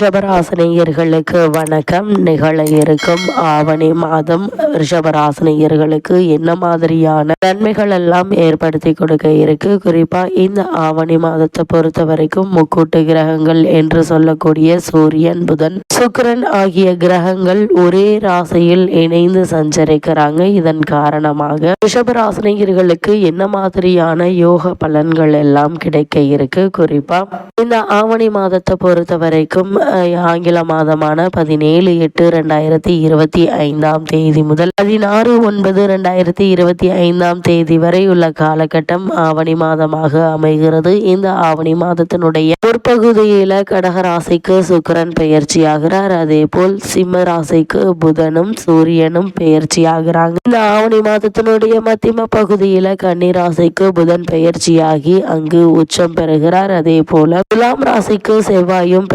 ரிஷபராசினியர்களுக்கு வணக்கம். நிகழ இருக்கும் ஆவணி மாதம் ரிஷபராசினியர்களுக்கு என்ன மாதிரியான நன்மைகள் எல்லாம் ஏற்படுத்தி கொடுக்க இருக்கு? குறிப்பா இந்த ஆவணி மாதத்தை பொறுத்த வரைக்கும் முக்கூட்டு கிரகங்கள் என்று சொல்லக்கூடிய சூரியன் புதன் சுக்கரன் ஆகிய கிரகங்கள் ஒரே ராசியில் இணைந்து சஞ்சரிக்கிறாங்க. இதன் காரணமாக ரிஷபராசினியர்களுக்கு என்ன மாதிரியான யோக பலன்கள் எல்லாம் கிடைக்க இருக்கு? குறிப்பா இந்த ஆவணி மாதத்தை பொறுத்த வரைக்கும் ஆங்கில மாதமான பதினேழு எட்டு ரெண்டாயிரத்தி இருபத்தி ஐந்தாம் தேதி முதல் பதினாறு ஒன்பது ரெண்டாயிரத்தி இருபத்தி ஐந்தாம் தேதி வரை உள்ள காலகட்டம் ஆவணி மாதமாக அமைகிறது. இந்த ஆவணி மாதத்தினுடைய முற்பகுதியில கடகராசிக்கு சுக்கரன் பெயர்ச்சியாகிறார். அதே போல் சிம்ம ராசிக்கு புதனும் சூரியனும் பெயர்ச்சியாகிறாங்க. இந்த ஆவணி மாதத்தினுடைய மத்திம பகுதியில கன்னிராசிக்கு புதன் பெயர்ச்சியாகி அங்கு உச்சம் பெறுகிறார். அதே போல துலாம் ராசிக்கு செவ்வாயும்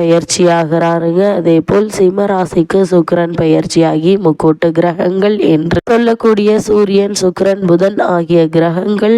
பெயர்ச்சியாகிறாருங்க அதே போல் சிம்மராசிக்கு சுக்கரன் சுக்கிரன் முக்கூட்டு கிரகங்கள் என்று சொல்லக்கூடிய சூரியன் சுக்கிரன் புதன் ஆகிய கிரகங்கள்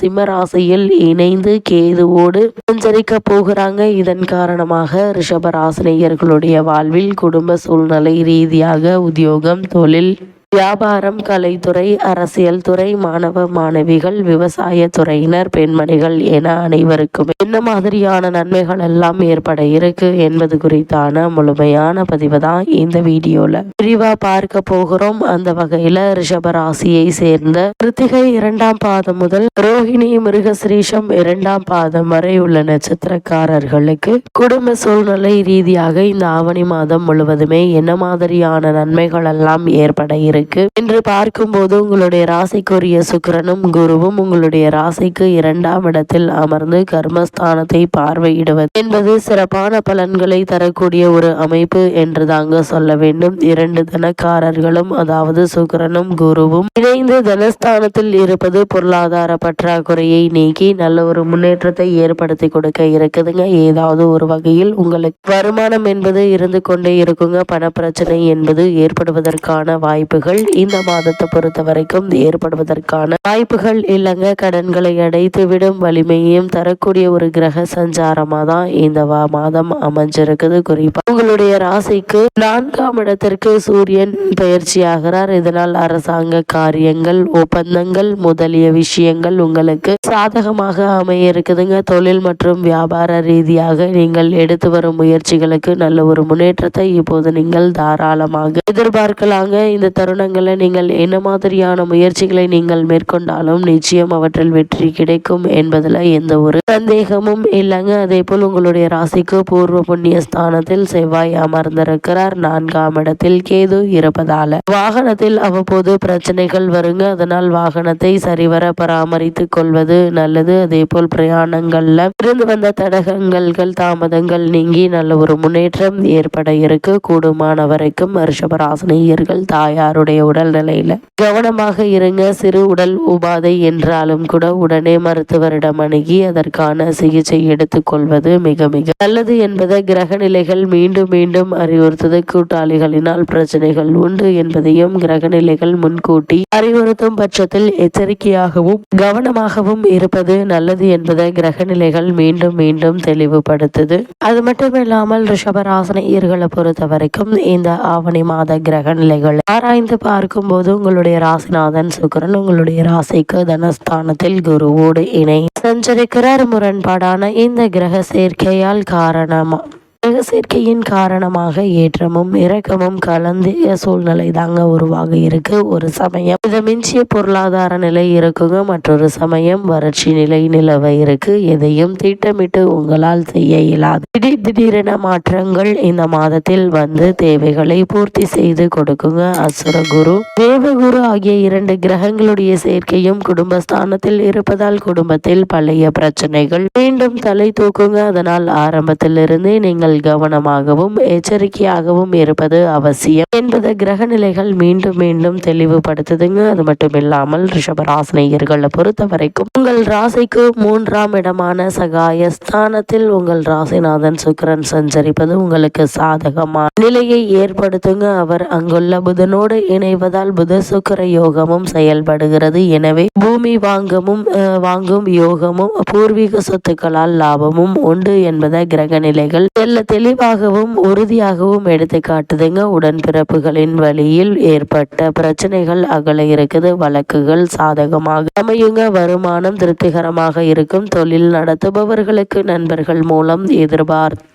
சிம்மராசியில் இணைந்து கேதுவோடு சஞ்சரிக்க போகிறாங்க. இதன் காரணமாக ரிஷபராசினியர்களுடைய வாழ்வில் குடும்ப சூழ்நிலை ரீதியாக உத்தியோகம் தொழில் வியாபாரம் கலைத்துறை அரசியல் துறை மாணவ மாணவிகள் விவசாய துறையினர் பெண்மணிகள் என அனைவருக்குமே என்ன மாதிரியான நன்மைகள் எல்லாம் ஏற்பட இருக்கு என்பது குறித்தான முழுமையான பதிவு தான் இந்த வீடியோல. விரிவா பார்க்க போகிறோம். அந்த வகையில ரிஷப ராசியை சேர்ந்த கிருத்திகை இரண்டாம் பாதம் முதல் ரோஹிணி மிருகசிரீஷம் இரண்டாம் பாதம் வரை உள்ள நட்சத்திரக்காரர்களுக்கு குடும்ப சூழ்நிலை ரீதியாக இந்த ஆவணி மாதம் முழுவதுமே என்ன மாதிரியான நன்மைகள் எல்லாம் ஏற்பட இருக்கு என்று பார்க்கும்போது உங்களுடைய ராசிக்குரிய சுக்கிரனும் குருவும் உங்களுடைய ராசிக்கு இரண்டாம் இடத்தில் அமர்ந்து கர்மஸ்தானத்தை பார்வையிடுவது என்பது சிறப்பான பலன்களை தரக்கூடிய ஒரு அமைப்பு என்று தாங்க சொல்ல வேண்டும். இரண்டு தனக்காரர்களும் அதாவது சுக்கிரனும் குருவும் இணைந்து தனஸ்தானத்தில் இருப்பது பொருளாதார பற்றாக்குறையை நீக்கி நல்ல ஒரு முன்னேற்றத்தை ஏற்படுத்தி கொடுக்க இருக்குதுங்க. ஏதாவது ஒரு வகையில் உங்களுக்கு வருமானம் என்பது இருந்து கொண்டே இருக்குங்க. பண பிரச்சனை என்பது ஏற்படுவதற்கான வாய்ப்புகள் இந்த மாதத்தை பொறுத்த வரைக்கும் ஏற்படுவதற்கான வாய்ப்புகள் இல்லைங்க. கடன்களை அடைத்து விடும் வலிமையும் தரக்கூடிய ஒரு கிரக சஞ்சாரமா தான் இந்த மாதம் அமைஞ்சிருக்குது. குறிப்பா உங்களுடைய ராசிக்கு நான்காம் இடத்திற்கு சூரியன் பயிற்சியாகிறார் இதனால் அரசாங்க காரியங்கள் ஒப்பந்தங்கள் முதலிய விஷயங்கள் உங்களுக்கு சாதகமாக அமைய இருக்குதுங்க தொழில் மற்றும் வியாபார ரீதியாக நீங்கள் எடுத்து வரும் முயற்சிகளுக்கு நல்ல ஒரு முன்னேற்றத்தை இப்போது நீங்கள் தாராளமாக எதிர்பார்க்கலாங்க. இந்த தருணங்களை நீங்கள் என்ன மாதிரியான முயற்சிகளை நீங்கள் மேற்கொண்டாலும் நிச்சயம் அவற்றில் வெற்றி கிடைக்கும் என்பதுல எந்த ஒரு சந்தேகமும் இல்லைங்க. அதே போல் உங்களுடைய ராசிக்கு பூர்வ புண்ணிய ஸ்தானத்தில் செவ்வாய் அமர்ந்திருக்கிறார். நான்காம் இடத்தில் கேது இருப்பதால வாகனத்தில் அவ்வப்போது பிரச்சனைகள் வருங்க. அதனால் வாகனத்தை சரிவர பராமரித்து கொள்வது நல்லது. அதே போல் பிரயாணங்கள்ல இருந்து வந்த தடகங்கள் தாமதங்கள் நீங்கி நல்ல ஒரு முன்னேற்றம் ஏற்பட இருக்கு. கூடுமான வரைக்கும் ரிஷபராசினியர்கள் தாயாருடைய உடல்நிலையில கவனமாக இருங்க சிறு உடல் உபாதை என்றாலும் கூட உடனே மருத்துவரிடம் அணுகி அதற்கான சிகிச்சை எடுத்துக்கொள்வது மிக மிக நல்லது என்பதை கிரக நிலைகள் மீண்டும் மீண்டும் அறிவுறுத்தது. கூட்டாளிகளினால் பிரச்சனைகள் உண்டு என்பதையும் கிரக நிலைகள் முன்கூட்டி அறிவுறுத்தும் பட்சத்தில் எச்சரிக்கையாகவும் கவனமாகவும் இருப்பது நல்லது என்பதை கிரக நிலைகள் மீண்டும் மீண்டும் தெளிவுபடுத்துது. அது மட்டும் இல்லாமல் ரிஷபராசனையர்களை பொறுத்த வரைக்கும் இந்த ஆவணி மாத கிரக நிலைகள் ஆராய்ந்து பார்க்கும்போது உங்களுடைய ராசிநாதன் சுக்கிரன் உங்களுடைய ராசிக்கு தனஸ்தானத்தில் குருவோடு இணை. சஞ்சரிக்கிறார் முரண்பாடான இந்த கிரக சேர்க்கையால் காரணமா? கிரக சேர்க்கையின் காரணமாக ஏற்றமும் இறக்கமும் கலந்திய சூழ்நிலை தாங்க உருவாக இருக்கு. ஒரு சமயம் இதை மிஞ்சிய பொருளாதார நிலை இருக்குங்க மற்றொரு சமயம் வறட்சி நிலை நிலவ இருக்கு. எதையும் திட்டமிட்டு உங்களால் செய்ய இயலாது. திடீர் திடீரென மாற்றங்கள் இந்த மாதத்தில் வந்து தேவைகளை பூர்த்தி செய்து கொடுக்குங்க. அசுர குரு தேவகுரு ஆகிய இரண்டு கிரகங்களுடைய சேர்க்கையும் குடும்பஸ்தானத்தில் இருப்பதால் குடும்பத்தில் பழைய பிரச்சனைகள் மீண்டும் தலை தூக்குங்க. அதனால் ஆரம்பத்திலிருந்தே நீங்கள் கவனமாகவும் எச்சரிக்கையாகவும் இருப்பது அவசியம். என்பது கிரக நிலைகள் மீண்டும் மீண்டும் தெளிவுபடுத்துதுங்க. அது மட்டும் இல்லாமல் ரிஷபராசினியர்களை பொறுத்த வரைக்கும் உங்கள் ராசிக்கு மூன்றாம் இடமான சகாய ஸ்தானத்தில் உங்கள் ராசிநாதன் சுக்கிரன் சஞ்சரிப்பது உங்களுக்கு சாதகமான நிலையை ஏற்படுத்துங்க. அவர் அங்குள்ள புதனோடு இணைவதால் புத சுக்கிர யோகமும் செயல்படுகிறது. எனவே பூமி வாங்கமும் வாங்கும் யோகமும் பூர்வீக சொத்துக்களால் லாபமும் உண்டு என்பதை கிரக நிலைகள் தெளிவாகவும் உறுதியாகவும் எடுத்து காட்டுதுங்க. உடன்பிறப்புகளின் வழியில் ஏற்பட்ட பிரச்சனைகள் அகல இருக்குது. வழக்குகள் சாதகமாக அமையுங்க. வருமானம் திருப்திகரமாக இருக்கும். தொழில் நடத்துபவர்களுக்கு நண்பர்கள் மூலம் எதிர்பார்த்த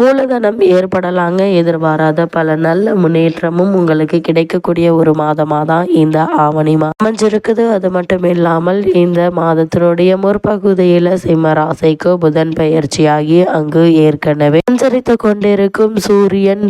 மூலதனம் ஏற்படலாங்க. எதிர்பாராத பல நல்ல முன்னேற்றமும் உங்களுக்கு கிடைக்கக்கூடிய ஒரு மாதமா தான் இந்த ஆவணி மாதம் அமைஞ்சிருக்குது. அது மட்டும் இல்லாமல் இந்த மாதத்தினுடைய முற்பகுதியில சிம்மராசைக்கு புதன் பயிற்சியாகி அங்கு ஏற்கனவே சஞ்சரித்து கொண்டிருக்கும் சூரியன்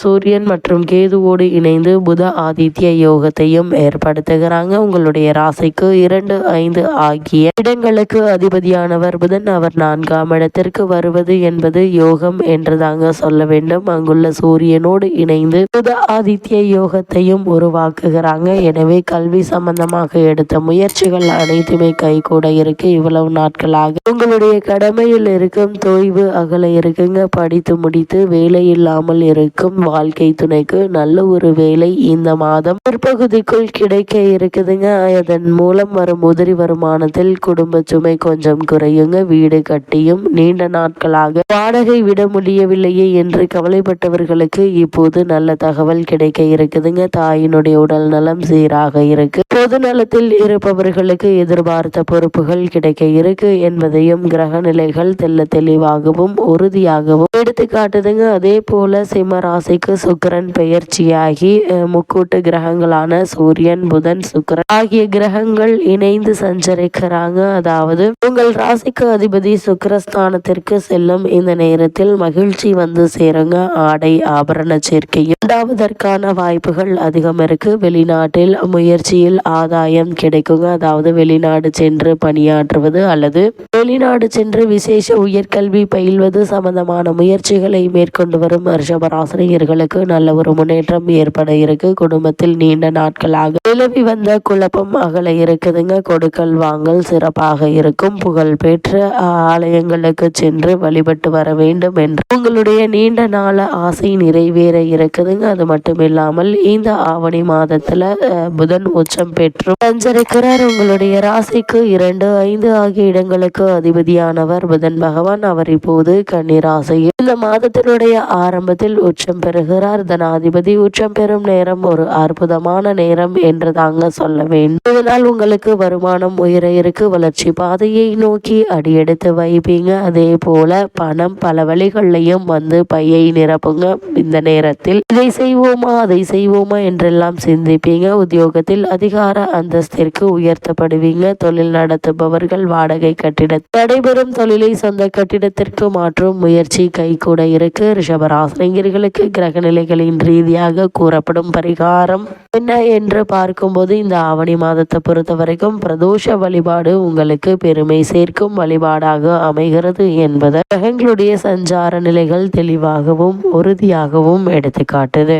சூரியன் மற்றும் கேதுவோடு இணைந்து புத ஆதித்ய யோகத்தையும் ஏற்படுத்துகிறாங்க. உங்களுடைய ராசிக்கு இரண்டு ஐந்து ஆகிய இடங்களுக்கு அதிபதியானவர் புதன். அவர் நான்காம் இடத்திற்கு வருவது என்பது யோகம் என்று தாங்க சொல்ல வேண்டும். அங்குள்ள சூரியனோடு இணைந்து புத ஆதித்ய யோகத்தையும் உருவாக்குகிறாங்க. எனவே கல்வி சம்பந்தமாக எடுத்த முயற்சிகள் அனைத்துமே கை கூட இருக்கு. இவ்வளவு நாட்களாக உங்களுடைய கடமையில் இருக்கும் தொய்வு அகல இருக்குங்க. படித்து முடித்து வேலை இல்லாமல் இருக்கும் வாழ்க்கை துணைக்கு நல்ல ஒரு வேலை இந்த மாதம். பிற்பகுதிக்குள் கிடைக்க இருக்குதுங்க. அதன் மூலம் வரும் உதிரி வருமானத்தில் குடும்ப சுமை கொஞ்சம் குறையுங்க. வீடு கட்டியும் நீண்ட நாட்களாக வாடகை விட முடியவில்லையே என்று கவலைப்பட்டவர்களுக்கு இப்போது நல்ல தகவல் கிடைக்க இருக்குதுங்க. தாயினுடைய உடல் நலம் சீராக இருக்கு. பொது நலத்தில் இருப்பவர்களுக்கு எதிர்பார்த்த பொறுப்புகள் கிடைக்க இருக்கு என்பதையும் கிரக நிலைகள் தெல்ல தெளிவாகவும் உறுதியாகவும் எடுத்து காட்டுதுங்க. அதே போல சிம்ம ராசிக்கு சுக்கரன் பெயர்ச்சியாகி முக்கூட்டு கிரகங்களான சூரியன் புதன் சுக்கரன் ஆகிய கிரகங்கள் இணைந்து சஞ்சரிக்கிறாங்க. அதாவது உங்கள் ராசிக்கு அதிபதி சுக்கரஸ்தானத்திற்கு செல்லும் இந்த நேரத்தில் மகிழ்ச்சி வந்து சேருங்க. ஆடை ஆபரண சேர்க்கையும் உண்டாவதற்கான வாய்ப்புகள் அதிகம் இருக்கு. வெளிநாட்டில் முயற்சியில் ஆதாயம் கிடைக்குங்க. அதாவது வெளிநாடு சென்று பணியாற்றுவது அல்லது வெளிநாடு சென்று விசேஷ உயர்கல்வி பயில்வது சம்பந்தமான முயற்சிகளை மேற்கொண்டு வரும் ரிஷபராசினியர்களுக்கு நல்ல ஒரு முன்னேற்றம் ஏற்பட இருக்கு. குடும்பத்தில் நீண்ட நாட்களாக நிலவி வந்த குழப்பம் அகல இருக்குதுங்க. கொடுக்கல் வாங்கல் சிறப்பாக இருக்கும். புகழ் பெற்று ஆலயங்களுக்கு சென்று வழிபட்டு வர வேண்டும் என்று. உங்களுடைய நீண்ட நாள ஆசை நிறைவேற இருக்குது இருக்குதுங்க அது மட்டும் இல்லாமல் இந்த ஆவணி மாதத்துல புதன் உச்சம் பெற்று சஞ்சரிக்கிறார் உங்களுடைய ராசிக்கு இரண்டு ஐந்து ஆகிய இடங்களுக்கு அதிபதியானவர் புதன் பகவான். அவர் இப்போது கன்னிராசியில் இந்த மாதத்தினுடைய ஆரம்பத்தில் உச்சம் பெறுகிறார். தனாதிபதி உச்சம் பெறும் நேரம் ஒரு அற்புதமான நேரம் என்று தாங்க சொல்ல வேண்டும். இதனால் உங்களுக்கு வருமானம் உயர இருக்கு வளர்ச்சி பாதையை நோக்கி அடியெடுத்து வைப்பீங்க. அதே போல பணம் பல வழிகள்லையும் வந்து பையை நிரப்புங்க. இந்த நேரத்தில் இதே செய்வோமா அதை செய்வோமா என்றெல்லாம் சிந்திப்பீங்க. உத்தியோகத்தில் அதிகார அந்தஸ்திற்கு உயர்த்தப்படுவீங்க. தொழில் நடத்துபவர்கள் வாடகை கட்டிட நடைபெறும் தொழிலை சொந்த கட்டிடத்திற்கு மாற்றும் முயற்சி கை கூட இருக்கு. ரிஷபராசினியர்களுக்கு கிரக நிலைகளின் ரீதியாக கூறப்படும் பரிகாரம் என்ன என்று பார்க்கும்போது இந்த ஆவணி மாதத்தை பொறுத்த வரைக்கும் பிரதோஷ வழிபாடு உங்களுக்கு பெருமை சேர்க்கும். வழிபாடாக அமைகிறது என்பதை கிரகங்களுடைய சஞ்சார நிலைகள் தெளிவாகவும் உறுதியாகவும் எடுத்துக்காட்டுது